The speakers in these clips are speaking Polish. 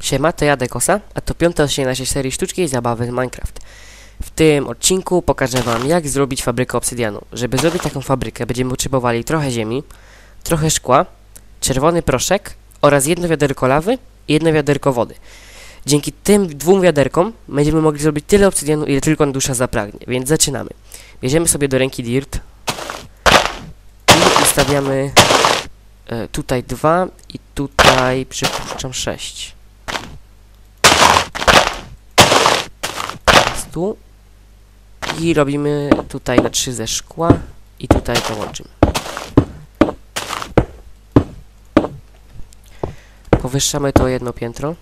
Siema, to ja Dekosa, a to piąte odcinek naszej serii Sztuczki i Zabawy Minecraft. W tym odcinku pokażę wam jak zrobić fabrykę obsydianu. Żeby zrobić taką fabrykę będziemy potrzebowali trochę ziemi, trochę szkła, czerwony proszek oraz jedno wiaderko lawy i jedno wiaderko wody. Dzięki tym dwóm wiaderkom będziemy mogli zrobić tyle obsydianu, ile tylko dusza zapragnie, więc zaczynamy. Bierzemy sobie do ręki dirt i ustawiamy e, tutaj dwa i tutaj przypuszczam sześć. Teraz tu i robimy tutaj na trzy ze szkła i tutaj to łączymy. Powyższamy to jedno piętro.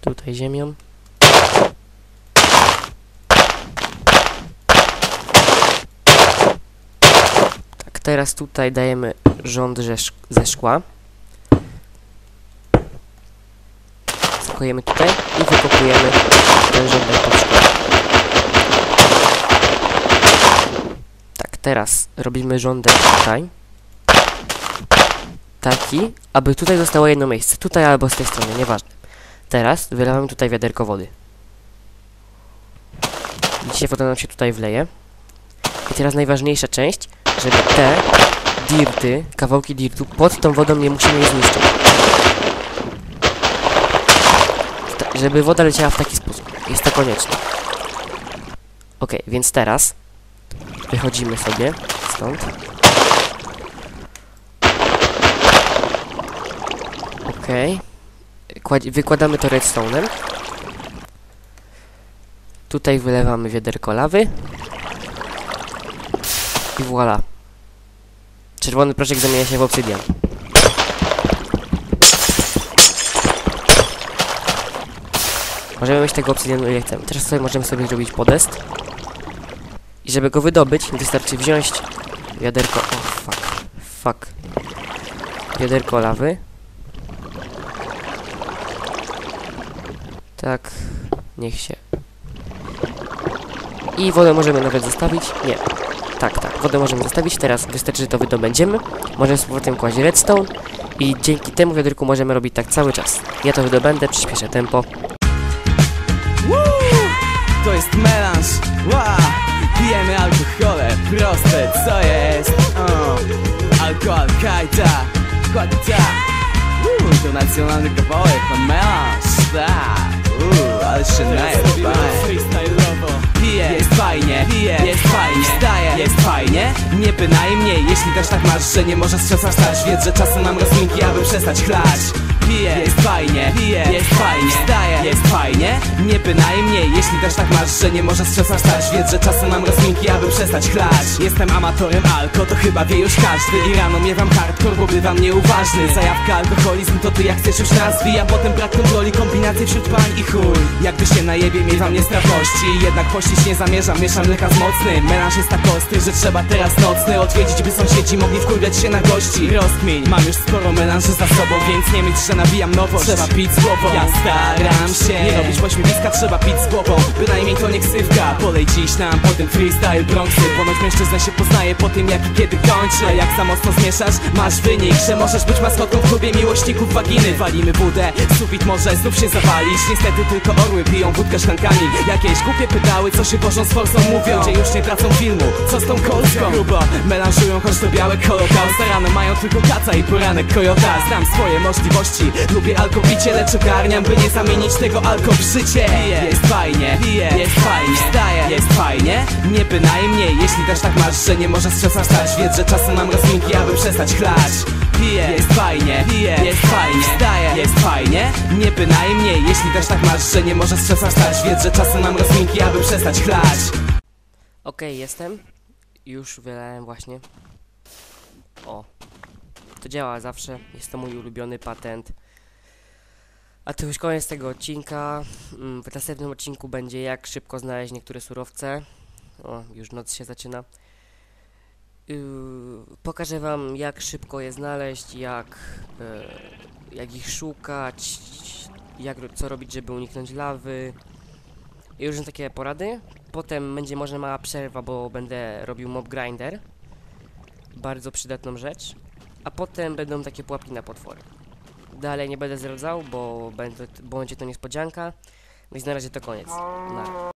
Tutaj ziemią. Teraz tutaj dajemy rząd ze, szk ze szkła. Skojemy tutaj i wykopujemy ten rządek pod szkło. Tak, teraz robimy rządek tutaj. Taki, aby tutaj zostało jedno miejsce. Tutaj albo z tej strony, nieważne. Teraz wylewamy tutaj wiaderko wody. Widzicie, woda nam się tutaj wleje. I teraz najważniejsza część, żeby te dirty, kawałki dirtu pod tą wodą nie musimy je zniszczyć. Ta, żeby woda leciała w taki sposób. Jest to konieczne. Ok, więc teraz wychodzimy sobie stąd. Okay. Wykładamy to redstone'em. Tutaj wylewamy wiaderko lawy. I voilà. Czerwony proszek zamienia się w obsydian. Możemy mieć tego obsydianu ile chcemy. Teraz sobie możemy sobie zrobić podest. I żeby go wydobyć, wystarczy wziąć wiaderko... O, oh, fuck. Fuck. Wiaderko lawy. Tak. Niech się... I wodę możemy nawet zostawić. Nie. Tak, tak. Wodę możemy zostawić. Teraz wystarczy, że to wydobędziemy. Możemy z powrotem kłaść redstone. I dzięki temu wiaderku możemy robić tak cały czas. Ja to wydobędę, przyspieszę tempo. Woo! To jest melanż, wow! Pijemy alkohole, proste, co jest? Uh. Alkohol, kajta, uh, To nacjonalny kawałek, no melanż, tak uh, Ale się najebałem nie bynajmniej. Jeśli też tak masz, że nie możesz czasem stać Wiedz, że czasem nam rozminki, aby przestać chlać Piję, jest fajnie, piję, jest fajnie. Wstaję, jest fajnie, nie bynajmniej Jeśli też tak masz, że nie możesz czasem stać. Wiedz, że czasem mam rozminki, aby przestać chlać. Jestem amatorem alko, to chyba wie już każdy. I rano miewam hardcore, bo bywam nieuważny Zajawka, alkoholizm, to ty jak chcesz już nazwij A potem brak kontroli, kombinacje wśród pań i chuj. Jakby się najebie, miewam niestrawności Jednak pościć nie zamierzam, mieszam mleka z mocnym. Melanż jest tak ostry, że trzeba teraz nocny Odwiedzić, by sąsiedzi mogli wkurwiać się na gości. Rozkmiń, mam już sporo melanży za sobą Więc nie myśl, że nabijam nowość. Trzeba pić z głową, ja staram się. Nie robić pośmiewiska, trzeba pić z głową. Bynajmniej to nie ksywka. Polej dziś nam po tym freestyle Bronxy. Ponoć mężczyzna się poznaje po tym jak i kiedy kończy. A jak za mocno zmieszasz, masz wynik Że możesz być maskotką w klubie miłośników waginy. Walimy budę, sufit może znów się zawalić. Niestety tylko orły piją wódkę szklankami. Jakieś głupie pytały, co się bożą z forsą. Mówią Gdzie już nie tracą filmu, co z tą kolską Grubo, melanżują choć to białek holokaust. Rano mają tylko kaca i poranek kojota. Znam swoje możliwości, lubię alkopicie Lecz ogarniam, by nie zamienić tego alko w życie. Jest fajnie, jest fajnie, wstaję, jest fajnie. Nie bynajmniej, jeśli też tak masz, że nie możesz czasem stać. Wiedz, że czasem mam rozminki, aby przestać chlać. Jest fajnie, jest fajnie, wstaję, jest fajnie. Nie bynajmniej, jeśli też tak masz, że nie możesz czasem stać. Wiedz, że czasem mam rozminki, aby przestać chlać. Okej, jestem. Już wylałem właśnie. Działa zawsze. Jest to mój ulubiony patent. A to już koniec tego odcinka. Mm, W następnym odcinku będzie jak szybko znaleźć niektóre surowce. O, już noc się zaczyna. Yy, pokażę wam jak szybko je znaleźć, jak, e, jak ich szukać. jak, co robić, żeby uniknąć lawy i różne takie porady. Potem będzie może mała przerwa, bo będę robił mob grinder. Bardzo przydatną rzecz. A potem będą takie pułapki na potwory. Dalej nie będę zdradzał, bo, będę, bo będzie to niespodzianka. No i na razie to koniec. Na.